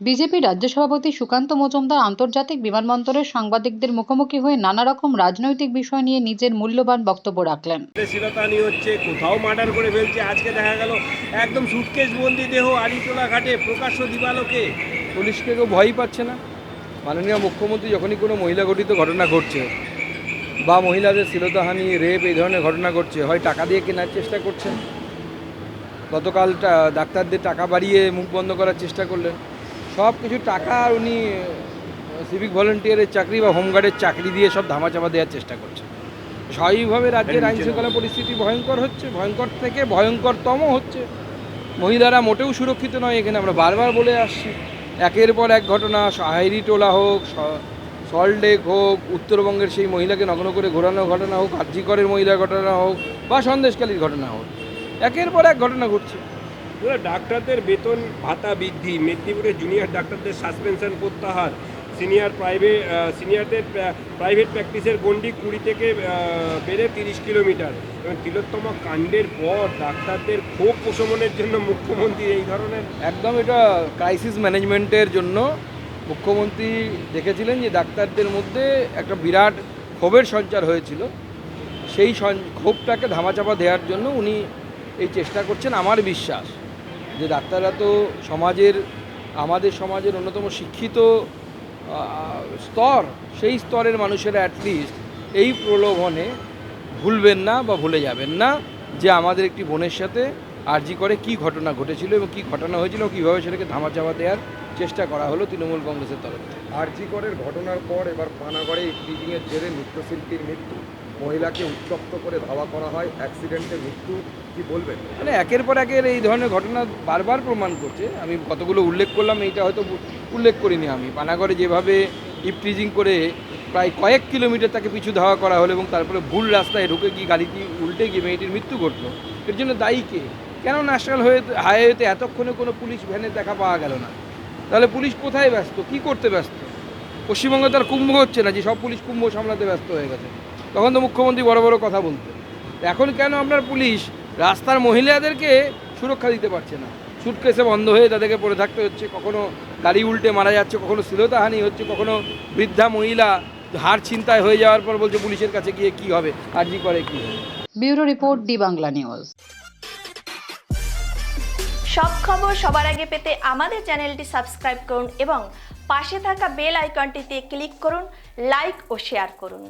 BJP রাজ্য সভাপতি সুকান্ত মজুমদার আন্তর্জাতিক বিমানবন্দরের সাংবাদিকদের মুখোমুখি হয়ে নানা রকম রাজনৈতিক বিষয় নিয়ে নিজের মূল্যবান বক্তব্য রাখলেন। হচ্ছে কোথাও মার্ডার করে ফেলছে। আজকে দেখা গেল একদম সুটকেস বন্দি দেহ আলিটোলা ঘাটে প্রকাশ্য দিবালোকে। পুলিশকে কেউ ভয়ই পাচ্ছে না। মাননীয় মুখ্যমন্ত্রী যখনই কোনো মহিলা ঘটিত ঘটনা ঘটছে বা মহিলাদের শ্লীলতাহানি রেপ এই ধরনের ঘটনা ঘটছে হয় টাকা দিয়ে কেনার চেষ্টা করছেন? গতকালটা ডাক্তারদের টাকা বাড়িয়ে মুখ বন্ধ করার চেষ্টা করলেন। সব কিছু টাকা উনি সিভিক ভলেন্টিয়ারের চাকরি বা হোমগার্ডের চাকরি দিয়ে সব ধামাচাপা দেওয়ার চেষ্টা করছে। স্বাভাবিকভাবে রাজ্যের আইন শৃঙ্খলা পরিস্থিতি ভয়ঙ্কর হচ্ছে ভয়ঙ্কর থেকে ভয়ঙ্করতম হচ্ছে। মহিলারা মোটেও সুরক্ষিত নয় এখানে আমরা বারবার বলে আসছি। একের পর এক ঘটনা হাইরি টোলা হোক সল্টলেক হোক উত্তরবঙ্গের সেই মহিলাকে নগ্ন করে ঘোরানো ঘটনা হোক আর্জিকরের মহিলার ঘটনা হোক বা সন্দেশকালীর ঘটনা হোক একের পর এক ঘটনা ঘটছে। ডাক্তারদের বেতন, ভাতা বৃদ্ধি, মেদিনীপুরের জুনিয়র ডাক্তারদের সাসপেনশন প্রত্যাহার সিনিয়র প্রাইভেট সিনিয়রদের প্রাইভেট প্র্যাকটিসের গন্ডি কুড়ি থেকে বেড়ে তিরিশ কিলোমিটার। এবং তিলোত্তমা কাণ্ডের পর ডাক্তারদের ক্ষোভ প্রশমনের জন্য মুখ্যমন্ত্রী এই ধরনের একদম এটা ক্রাইসিস ম্যানেজমেন্টের জন্য। মুখ্যমন্ত্রী দেখেছিলেন যে ডাক্তারদের মধ্যে একটা বিরাট ক্ষোভের সঞ্চার হয়েছিল। সেই ক্ষোভটাকে ধামাচাপা দেওয়ার জন্য উনি এই চেষ্টা করছেন, আমার বিশ্বাস। যে ডাক্তাররা তো সমাজের, আমাদের সমাজের অন্যতম শিক্ষিত স্তর, সেই স্তরের মানুষেরা অ্যাটলিস্ট এই প্রলোভনে ভুলবেন না বা ভুলে যাবেন না যে আমাদের একটি বোনের সাথে আরজি করে কি ঘটনা ঘটেছিল এবং কি ঘটনা হয়েছিল কীভাবে সেটাকে ধামাচাপা দেওয়ার চেষ্টা করা হলো তৃণমূল কংগ্রেসের তরফ থেকে। আরজিকরের ঘটনার পর এবার পানাগড়ে ইফটিজিংয়ের জেরে নৃত্যশিল্পীর মৃত্যু। মহিলাকে উত্তপ্ত করে ধাওয়া করা হয় অ্যাক্সিডেন্টে মৃত্যু, কি বলবেন? মানে একের পর একের এই ধরনের ঘটনা বারবার প্রমাণ করছে। আমি কতগুলো উল্লেখ করলাম, এইটা হয়তো উল্লেখ করিনি আমি। পানাগড়ে যেভাবে ইপটিজিং করে প্রায় কয়েক কিলোমিটার তাকে পিছু ধাওয়া করা হলো এবং তারপরে ভুল রাস্তায় ঢুকে গিয়ে গাড়িটি উল্টে গিয়ে মেয়েটির মৃত্যু ঘটলো, এর জন্য দায়ী কে? কেন ন্যাশনাল হয়ে হাইওয়েতে এতক্ষণে কোনো পুলিশ ভ্যানের দেখা পাওয়া গেল না? তাহলে পুলিশ কোথায় ব্যস্ত? কি করতে ব্যস্ত? পশ্চিমবঙ্গে তার কুম্ভ হচ্ছে না, যে সব পুলিশ কুম্ভ সামলাতে ব্যস্ত হয়ে গেছে। তখন তো মুখ্যমন্ত্রী বড় বড় কথা বলতেন। এখন কেন আপনার পুলিশ রাস্তার মহিলাদেরকে সুরক্ষা দিতে পারছে না? সুটকেসে বন্ধ হয়ে তাদেরকে পড়ে থাকতে হচ্ছে কখনো গাড়ি উল্টে মারা যাচ্ছে কখনো শ্লীলতাহানি হচ্ছে কখনো বৃদ্ধা মহিলা হার ছিনতাই হয়ে যাওয়ার পর বলছে পুলিশের কাছে গিয়ে কি হবে আর্জি করে কি হবে। Bureau report D Bangla news. সব খবর সবার আগে পেতে আমাদের চ্যানেলটি সাবস্ক্রাইব করুন এবং পাশে থাকা বেল আইকনটিতে ক্লিক করুন লাইক ও শেয়ার করুন।